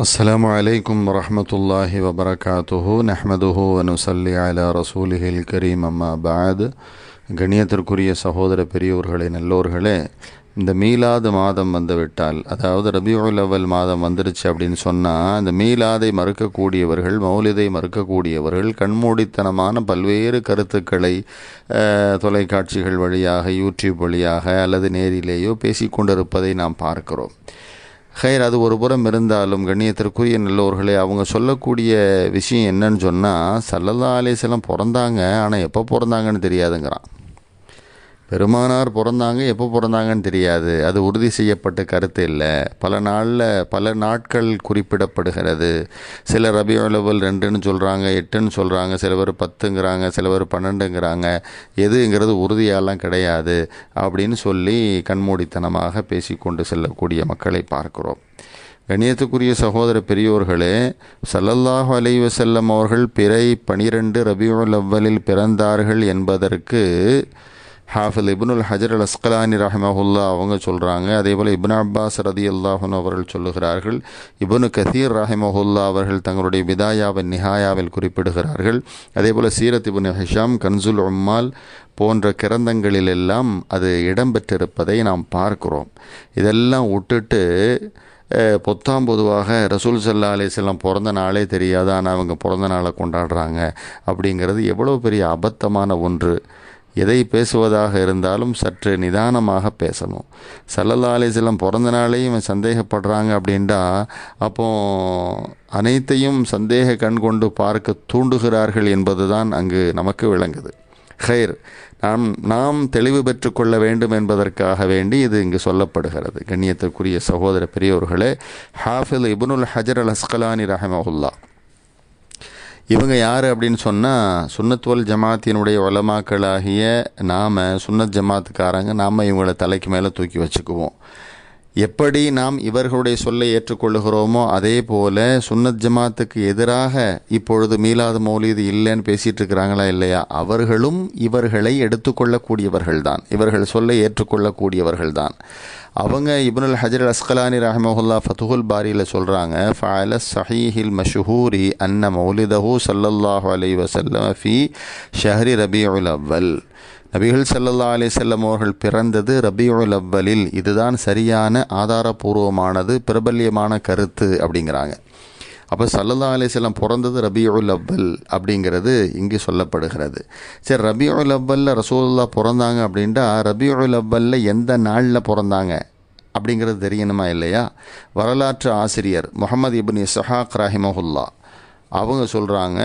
السلام عليكم ورحمة الله وبركاته نحمده ونصلي على رسوله الكريم أما بعد கண்ணியத்திற்குரிய சகோதர பெரியோர்களே நல்லோர்களே இந்த மீலாது மாதம் வந்துவிட்டால் அதாவது ரபியுல் அவல் மாதம் வந்துருச்சு அப்படின்னு சொன்னால் இந்த மீலாதை மறுக்கக்கூடியவர்கள் மௌலிதை மறுக்கக்கூடியவர்கள் கண்மூடித்தனமான பல்வேறு கருத்துக்களை அஹ், தொலைக்காட்சிகள் வழியாக யூடியூப் வழியாக அல்லது நேரிலேயோ பேசிக்கொண்டிருப்பதை நாம் பார்க்கிறோம் ஹைர் அது ஒரு புறம் இருந்தாலும் கண்ணியத்திற்குரிய நல்லோர்களே அவங்க சொல்லக்கூடிய விஷயம் என்னன்னு சொன்னால் சல்லல்லா அலேசெல்லாம் பிறந்தாங்க ஆனால் எப்போ பிறந்தாங்கன்னு தெரியாதுங்கிறான். பெருமானார் பிறந்தாங்க எப்போ பிறந்தாங்கன்னு தெரியாது. அது உறுதி செய்யப்பட்ட கருத்து இல்லை. பல நாளில் பல நாட்கள் குறிப்பிடப்படுகிறது. சில ரபியுலவல் ரெண்டுன்னு சொல்கிறாங்க எட்டுன்னு சொல்கிறாங்க சில பேர் பத்துங்கிறாங்க சில பேர் பன்னெண்டுங்கிறாங்க. எதுங்கிறது உறுதியாலாம் கிடையாது அப்படின்னு சொல்லி கண்மூடித்தனமாக பேசிக்கொண்டு செல்லக்கூடிய மக்களை பார்க்கிறோம். கணியத்துக்குரிய சகோதர பெரியோர்களே சல்லல்லாஹ் அலைவ செல்லம் அவர்கள் பிறை பனிரெண்டு ரபியுல் அவ்வலில் பிறந்தார்கள் என்பதற்கு ஹாஃபில் இப்னுல் ஹஜர் அல் அஸ்கலானி ரஹமஹுல்லா அவங்க சொல்கிறாங்க அதே போல் இப்னு அப்பாஸ் ரதி அல்லாஹன் அவர்கள் சொல்லுகிறார்கள் இப்னு கசீர் ரஹமஹுல்லா அவர்கள் தங்களுடைய விதாயாவின் நிஹாயாவில் குறிப்பிடுகிறார்கள். அதே போல் சீரத் இப்னு ஹிஷாம் கன்சுல் உம்மால் போன்ற கிரந்தங்களிலெல்லாம் அது இடம்பெற்றிருப்பதை நாம் பார்க்கிறோம். இதெல்லாம் விட்டுட்டு பொத்தாம் பொதுவாக ரசூல் சல்லா அலிஸ்லாம் பிறந்த நாளே தெரியாது ஆனால் அவங்க பிறந்த நாளை கொண்டாடுறாங்க. அப்படிங்கிறது எவ்வளோ பெரிய அபத்தமான ஒன்று. எதை பேசுவதாக இருந்தாலும் சற்று நிதானமாக பேசணும். சல்லல்லா அலிஸ்லாம் பிறந்த நாளையும் இவன் சந்தேகப்படுறாங்க அப்படின்டா அப்போ அனைத்தையும் சந்தேக கண் கொண்டு பார்க்க தூண்டுகிறார்கள் என்பதுதான் அங்கு நமக்கு விளங்குது. ஹைர் நாம் நாம் தெளிவு பெற்றுக்கொள்ள வேண்டும் என்பதற்காக வேண்டி இது இங்கு சொல்லப்படுகிறது. கண்ணியத்திற்குரிய சகோதர பெரியோர்களே ஹாஃபில் இபுனுல் ஹஜர் அல் அஸ்கலானி ரஹமஹுல்லா. இவங்க யார் அப்படின்னு சொன்னால் சுன்னத்வல் ஜமாத்தினுடைய வளமாக்களாகிய நாம் சுன்னத் ஜமாத்துக்காரங்க நாம் இவங்களை தலைக்கு மேலே தூக்கி வச்சுக்குவோம். எப்படி நாம் இவர்களுடைய சொல்லை ஏற்றுக்கொள்ளுகிறோமோ அதே போல சுன்னத் ஜமாத்துக்கு எதிராக இப்பொழுது மீலாது மௌலீது இல்லைன்னு பேசிட்டு இருக்கிறாங்களா இல்லையா? அவர்களும் இவர்களை எடுத்துக்கொள்ளக்கூடியவர்கள் தான் இவர்கள் சொல்லை ஏற்றுக்கொள்ளக்கூடியவர்கள் தான் அவங்க இப்னுல் ஹஜர் அஸ்கலானி ரஹமஹுல்லா ஃபத்துஹுல் பாரியில் சொல்கிறாங்க ஃபால சஹீஹில் மஷஹூரி அன்ன மௌலிதஹு சல்லல்லாஹு அலி வஸல்லம் ஃபி ஷஹரி உல் அவ்வல் நபிகள் செல்லல்லா அலி செல்லம் அவர்கள் பிறந்தது ரபியுல் அவ்வலில். இதுதான் சரியான ஆதாரபூர்வமானது பிரபல்யமான கருத்து அப்படிங்கிறாங்க. அப்போ சல்லல்லா செல்லம் பிறந்தது ரபியுல் அவ்வல் அப்படிங்கிறது இங்கே சொல்லப்படுகிறது. சரி ரபியுல் அவ்வல்ல ரசூல்லா பிறந்தாங்க அப்படின்ட்டா ரபியுல் அவ்வல்ல எந்த நாளில் பிறந்தாங்க அப்படிங்கிறது தெரியணுமா இல்லையா? வரலாற்று ஆசிரியர் முகமது இபின் இசஹாக் ரஹிமஹுல்லா. அவங்க சொல்கிறாங்க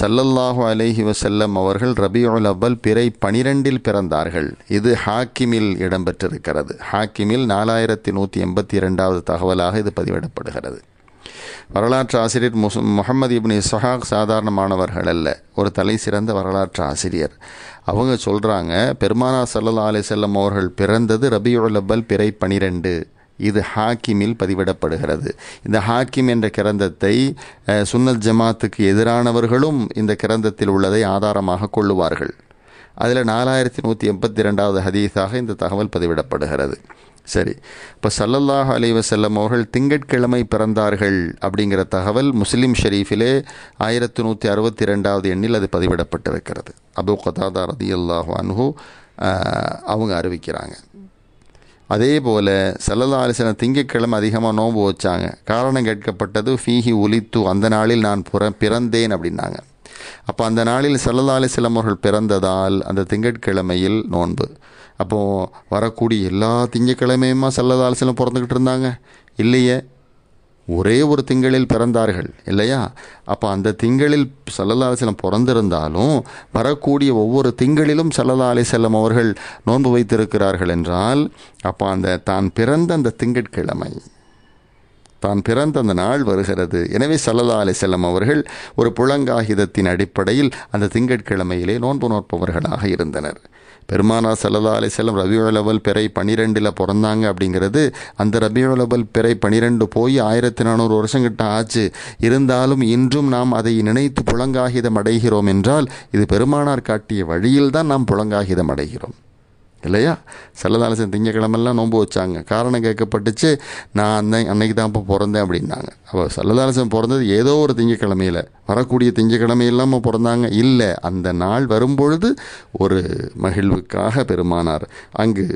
சல்லல்லாஹு அலைஹி வசல்லம் அவர்கள் ரபியுல் அவ்வல் பிறை பனிரெண்டில் பிறந்தார்கள். இது ஹாக்கிமில் இடம்பெற்றிருக்கிறது. ஹாக்கிமில் நாலாயிரத்தி நூற்றி எண்பத்தி இரண்டாவது தகவலாக இது பதிவிடப்படுகிறது. வரலாற்று ஆசிரியர் முஸ் முகமது இப்னி இஸ்ஹாக் சாதாரணமானவர்கள் அல்ல. ஒரு தலை சிறந்த வரலாற்று ஆசிரியர். அவங்க சொல்கிறாங்க பெருமானா சல்லா அலி செல்லம் அவர்கள் பிறந்தது ரபியுல் அவ்வல் பிறை பனிரெண்டு. இது ஹாக்கிமில் பதிவிடப்படுகிறது. இந்த ஹாக்கிம் என்ற கிரந்தத்தை சுன்னத் ஜமாத்துக்கு எதிரானவர்களும் இந்த கிரந்தத்தில் உள்ளதை ஆதாரமாக கொள்ளுவார்கள். அதில் நாலாயிரத்தி நூற்றி எண்பத்தி ரெண்டாவது ஹதீஸாக இந்த தகவல் பதிவிடப்படுகிறது. சரி. இப்போ சல்லல்லாஹ் அலைவசல்லம் அவர்கள் திங்கட்கிழமை பிறந்தார்கள் அப்படிங்கிற தகவல் முஸ்லீம் ஷெரீஃபிலே ஆயிரத்தி நூற்றி அறுபத்தி ரெண்டாவது எண்ணில் அது பதிவிடப்பட்டிருக்கிறது. அபு கதாதா ரதி அல்லாஹ் அன்ஹூ அவங்க அறிவிக்கிறாங்க. அதே போல் சல்லல்லா அலிஸ்லாம் திங்கட்கிழமை அதிகமாக நோன்பு வச்சாங்க. காரணம் கேட்கப்பட்டது ஃபீஹி ஒலித்து அந்த நாளில் நான் புற பிறந்தேன் அப்படின்னாங்க. அப்போ அந்த நாளில் சல்லல்லா அவர்கள் பிறந்ததால் அந்த திங்கட்கிழமையில் நோன்பு. அப்போது வரக்கூடிய எல்லா திங்கட்கிழமையுமா சல்லல்லா அலிஸ்லாம் பிறந்துக்கிட்டு இருந்தாங்க? இல்லையே. ஒரே ஒரு திங்களில் பிறந்தார்கள் இல்லையா? அப்போ அந்த திங்களில் சல்லல்லா அலிஸ்லம் பிறந்திருந்தாலும் வரக்கூடிய ஒவ்வொரு திங்களிலும் சல்லல்லா அலிசல்லம் அவர்கள் நோன்பு வைத்திருக்கிறார்கள் என்றால் அப்போ அந்த தான் பிறந்த அந்த திங்கட்கிழமை தான் பிறந்த அந்த நாள் வருகிறது. எனவே சல்லல்லா அலிசல்லம் அவர்கள் ஒரு புலங்காகிதத்தின் அடிப்படையில் அந்த திங்கட்கிழமையிலே நோன்பு நோற்பவர்களாக இருந்தனர். பெருமானா சல்லல்லா அலிசல்லம் ரபியுல் அவல் பிறை பனிரெண்டில் பிறந்தாங்க அப்படிங்கிறது அந்த ரபியுலவல் பிறை பனிரெண்டு போய் ஆயிரத்தி நானூறு வருஷம் கிட்ட ஆச்சு. இருந்தாலும் இன்றும் நாம் அதை நினைத்து புலங்காகிதம் அடைகிறோம் என்றால் இது பெருமானார் காட்டிய வழியில்தான் நாம் புலங்காகிதம் அடைகிறோம். இல்லையா? செல்லதாலசன் திங்கக்கிழமெல்லாம் நோன்பு வச்சாங்க. காரணம் கேட்கப்பட்டுச்சு நான் அந்த அன்னைக்கு தான் இப்போ பிறந்தேன் அப்படின்னாங்க. அப்போ செல்லதாலசன் பிறந்தது ஏதோ ஒரு திங்கக்கிழமையில். வரக்கூடிய திங்கக்கிழமை இல்லாமல் பிறந்தாங்க. இல்லை அந்த நாள் வரும்பொழுது ஒரு மகிழ்வுக்காக பெருமானார் அங்கு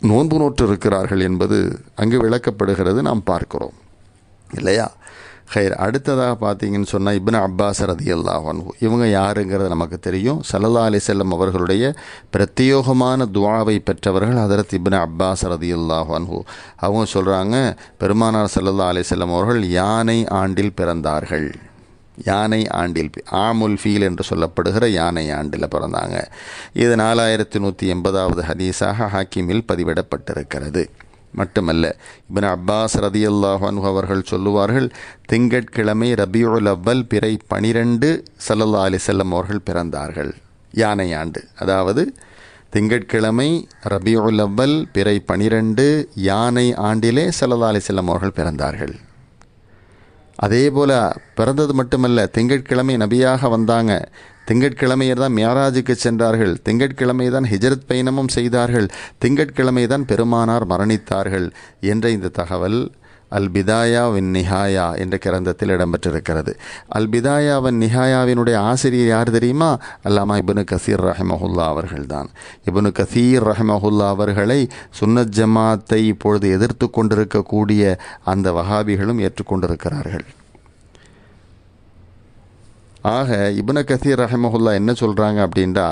நோன்பு நோற்று இருக்கிறார்கள் என்பது அங்கு விளக்கப்படுகிறது. நாம் பார்க்கிறோம். இல்லையா? ஹைர் அடுத்ததாக பார்த்தீங்கன்னு சொன்னால் இப்னு அப்பாஸ் ரதி அல்லாஹன்ஹு இவங்க யாருங்கிறது நமக்கு தெரியும். சல்லா அலி செல்லம் அவர்களுடைய பிரத்யோகமான துவாவை பெற்றவர்கள் அதரத் இப்னு அப்பாஸ் ரதி அல்லாஹன்ஹு அவங்க சொல்கிறாங்க பெருமானார் சல்லா அலி செல்லம் அவர்கள் யானை ஆண்டில் பிறந்தார்கள். யானை ஆண்டில் ஆமுல் ஃபீல் என்று சொல்லப்படுகிற யானை ஆண்டில் பிறந்தாங்க. இது நாலாயிரத்தி நூற்றி எண்பதாவது ஹதீஸாக ஹாக்கிமில் பதிவிடப்பட்டிருக்கிறது. மட்டுமல்ல. இபின் அப்பாஸ் ரதி அல்லாஹன் அவர்கள் சொல்லுவார்கள் திங்கட்கிழமை ரபியுல் அவ்வல் பிறை பனிரெண்டு சல்லல்லா அலி செல்லம் அவர்கள் பிறந்தார்கள். யானை ஆண்டு. அதாவது திங்கட்கிழமை ரபியுல் அவ்வல் பிறை பனிரெண்டு யானை ஆண்டிலே சல்லல்லா அலி செல்லம் அவர்கள் பிறந்தார்கள். அதே போல் பிறந்தது மட்டுமல்ல திங்கட்கிழமை நபியாக வந்தாங்க திங்கட்கிழமையர் தான் மியாராஜுக்கு சென்றார்கள். திங்கட்கிழமை தான் ஹிஜரத் பயணமும் செய்தார்கள். திங்கட்கிழமை தான் பெருமானார் மரணித்தார்கள் என்ற இந்த தகவல் அல் பிதாயா வின் நிஹாயா என்ற கிரந்தத்தில் இடம்பெற்றிருக்கிறது. அல் பிதாயா வின் நிஹாயாவினுடைய ஆசிரியர் யார் தெரியுமா? அல்லாமா இபனு கசீர் ரஹமஹுல்லா அவர்கள்தான். இபனு கசீர் ரஹமஹுல்லா அவர்களை சுன்னத் ஜமாத்தை இப்பொழுது எதிர்த்து கொண்டிருக்கக்கூடிய அந்த வகாபிகளும் ஏற்றுக்கொண்டிருக்கிறார்கள். ஆக இபுன கசீர் ரஹமஹுல்லா என்ன சொல்கிறாங்க அப்படின்டா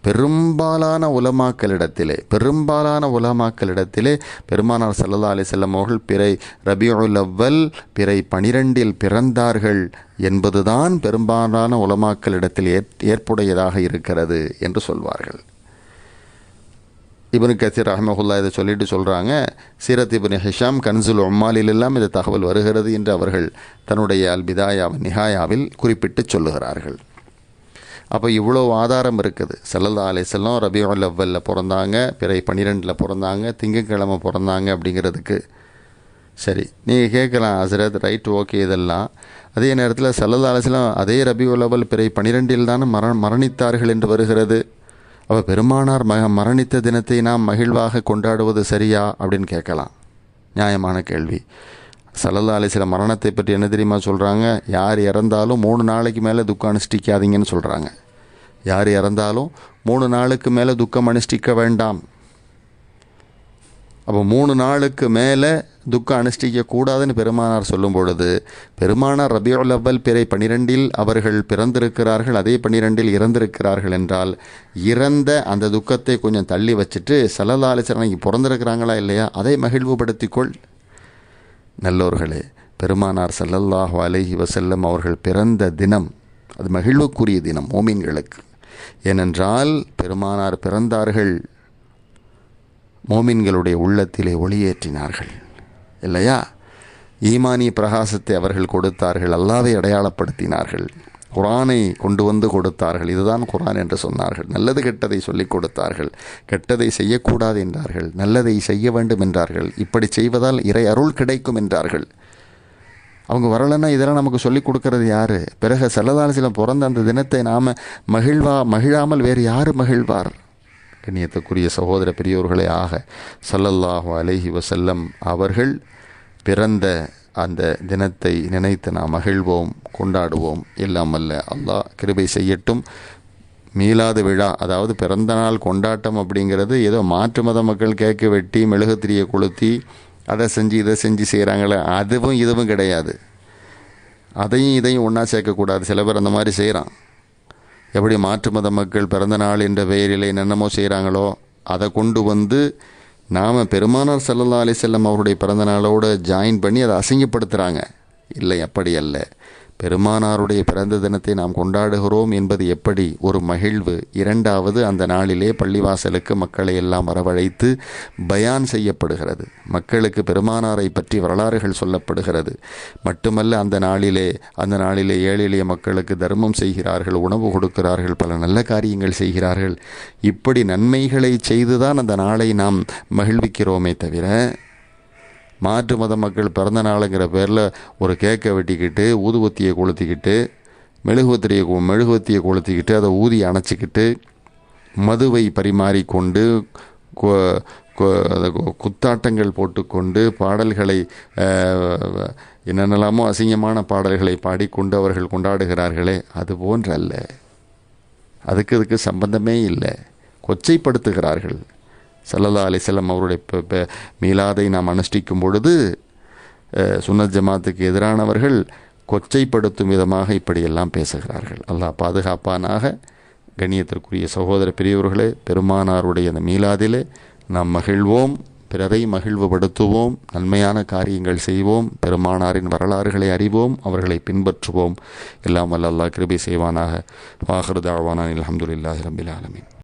பெரும்பாலான உலமாக்களிடத்திலே பெரும்பாலான உலமாக்களிடத்திலே பெருமானார் சல்லல்லா அலி செல்லம் அவர்கள் பிறை ரபியுல் அவ்வல் பிறை பனிரெண்டில் பிறந்தார்கள் என்பதுதான் பெரும்பாலான உலமாக்களிடத்தில் ஏற்புடையதாக இருக்கிறது என்று சொல்வார்கள். இபனு கசீர் அஹமஹுல்லா இதை சொல்லிட்டு சொல்கிறாங்க சீரத் இபின் ஹிஷாம் கன்சுல் உம்மாலிலெல்லாம் இந்த தகவல் வருகிறது என்று அவர்கள் தன்னுடைய அல் பிதாயா நிஹாயாவில் குறிப்பிட்டு சொல்லுகிறார்கள். அப்போ இவ்வளோ ஆதாரம் இருக்குது. சல்லல்லா அலை ரபியுல் அவ்வலில் பிறந்தாங்க பிறை பன்னிரெண்டில் பிறந்தாங்க திங்கக்கிழமை பிறந்தாங்க அப்படிங்கிறதுக்கு. சரி நீங்கள் கேட்கலாம் ஹசரத் ரைட் ஓகே இதெல்லாம். அதே நேரத்தில் சல்லல்லா அலிஸ்லாம் அதே ரபியுல் அவ்வல் பிறை பன்னிரெண்டில் தானே மர மரணித்தார்கள் என்று வருகிறது. அவள் பெருமானார் மக மரணித்த தினத்தை நாம் மகிழ்வாக கொண்டாடுவது சரியா அப்படின்னு கேட்கலாம். நியாயமான கேள்வி. சல்லல்லா அலிசில மரணத்தை பற்றி என்ன தெரியுமா சொல்கிறாங்க யார் இறந்தாலும் மூணு நாளைக்கு மேலே துக்கம் அனுஷ்டிக்காதீங்கன்னு சொல்கிறாங்க யார் இறந்தாலும் மூணு நாளுக்கு மேலே துக்கம் அனுஷ்டிக்க வேண்டாம். அப்போ மூணு நாளுக்கு மேலே துக்கம் அனுஷ்டிக்க கூடாதுன்னு பெருமானார் சொல்லும் பொழுது பெருமானார் ரபியுல் அவ்வல் பிறை பனிரெண்டில் அவர்கள் பிறந்திருக்கிறார்கள் அதே பனிரெண்டில் இறந்திருக்கிறார்கள் என்றால் இறந்த அந்த துக்கத்தை கொஞ்சம் தள்ளி வச்சுட்டு சலலாலிசரணைக்கு பிறந்திருக்கிறாங்களா இல்லையா அதை மகிழ்வுபடுத்திக்கொள். நல்லோர்களே பெருமானார் சல்லல்லாஹு அலஹி வசல்லம் அவர்கள் பிறந்த தினம் அது மகிழ்வுக்குரிய தினம் மோமீன்களுக்கு. ஏனென்றால் பெருமானார் பிறந்தார்கள் மோமின்களுடைய உள்ளத்திலே ஒளியேற்றினார்கள். இல்லையா? ஈமானிய பிரகாசத்தை அவர்கள் கொடுத்தார்கள் அல்லாவை அடையாளப்படுத்தினார்கள். குரானை கொண்டு வந்து கொடுத்தார்கள் இதுதான் குரான் என்று சொன்னார்கள். நல்லது கெட்டதை சொல்லிக் கொடுத்தார்கள் கெட்டதை செய்யக்கூடாது என்றார்கள் நல்லதை செய்ய வேண்டும் என்றார்கள். இப்படி செய்வதால் இறை அருள் கிடைக்கும் என்றார்கள். அவங்க வரலைன்னா இதெல்லாம் நமக்கு சொல்லிக் கொடுக்கறது யார்? பிறகு செல்லதாலசிலம் பிறந்த அந்த தினத்தை நாம் மகிழ்வா மகிழாமல் வேறு யார் மகிழ்வார்? கண்ணியத்துக்குரிய சகோதர பெரியோர்களே ஆக சல்லல்லாஹு அலஹி வசல்லம் அவர்கள் பிறந்த அந்த தினத்தை நினைத்து நாம் மகிழ்வோம் கொண்டாடுவோம். இல்லாமல்ல அல்லாஹ் கிருபை செய்யட்டும். மீளாத விழா அதாவது பிறந்த நாள் கொண்டாட்டம் அப்படிங்கிறது ஏதோ மாற்று மத மக்கள் கேக்கு வெட்டி மெழுகுத்திரியை கொளுத்தி அதை செஞ்சு இதை செஞ்சு செய்கிறாங்களே அதுவும் இதுவும் கிடையாது. அதையும் இதையும் ஒன்றா சேர்க்கக்கூடாது. சில பேர் அந்த மாதிரி செய்கிறான் எப்படி மாற்று மத மக்கள் பிறந்த நாள் என்ற பெயரில் என்னென்னமோ செய்கிறாங்களோ அதை கொண்டு வந்து நாம் பெருமானார் சல்லல்லா அலி செல்லம் அவருடைய பிறந்த நாளோடு ஜாயின் பண்ணி அதை அசிங்கப்படுத்துகிறாங்க இல்லை அப்படி அல்ல. பெருமானாருடைய பிறந்த தினத்தை நாம் கொண்டாடுகிறோம் என்பது எப்படி? ஒரு மகிழ்வு. இரண்டாவது அந்த நாளிலே பள்ளிவாசலுக்கு மக்களை எல்லாம் வரவழைத்து பயான் செய்யப்படுகிறது. மக்களுக்கு பெருமானாரை பற்றி வரலாறுகள் சொல்லப்படுகிறது. மட்டுமல்ல அந்த நாளிலே அந்த நாளிலே ஏழை எளிய மக்களுக்கு தர்மம் செய்கிறார்கள் உணவு கொடுக்கிறார்கள் பல நல்ல காரியங்கள் செய்கிறார்கள். இப்படி நன்மைகளை செய்துதான் அந்த நாளை நாம் மகிழ்விக்கிறோமே தவிர மாற்று மத மக்கள் பிறந்த நாளுங்கிற பேரில் ஒரு கேக்கை வெட்டிக்கிட்டு ஊதுவத்தியை கொளுத்திக்கிட்டு மெழுகுவத்திரியை மெழுகுவத்தியை கொளுத்திக்கிட்டு அதை ஊதி அணைச்சிக்கிட்டு மதுவை பரிமாறிக்கொண்டு குத்தாட்டங்கள் போட்டுக்கொண்டு பாடல்களை என்னென்னலாமோ அசிங்கமான பாடல்களை பாடிக்கொண்டு அவர்கள் கொண்டாடுகிறார்களே அது போன்ற அல்ல அதுக்கு இதுக்கு சம்பந்தமே இல்லை. கொச்சைப்படுத்துகிறார்கள். சல்லல்லா அலிசல்லம் அவருடைய மீலாதை நாம் அனுஷ்டிக்கும் பொழுது சுன்னத் ஜமாத்துக்கு எதிரானவர்கள் கொச்சைப்படுத்தும் விதமாக இப்படியெல்லாம் பேசுகிறார்கள். அல்லாஹ் பாதுகாப்பானாக கண்ணியத்திற்குரிய சகோதர பெரியவர்களே பெருமானாருடைய அந்த மீலாதிலே நாம் மகிழ்வோம் பிறரை மகிழ்வுபடுத்துவோம் நன்மையான காரியங்கள் செய்வோம் பெருமானாரின் வரலாறுகளை அறிவோம் அவர்களை பின்பற்றுவோம். எல்லாம் வல்ல அல்லாஹ் கிருபி செய்வானாக. வாஹர் தாழ்வானான் அலமதுல்லாஹி ரபில் ஆலமின்.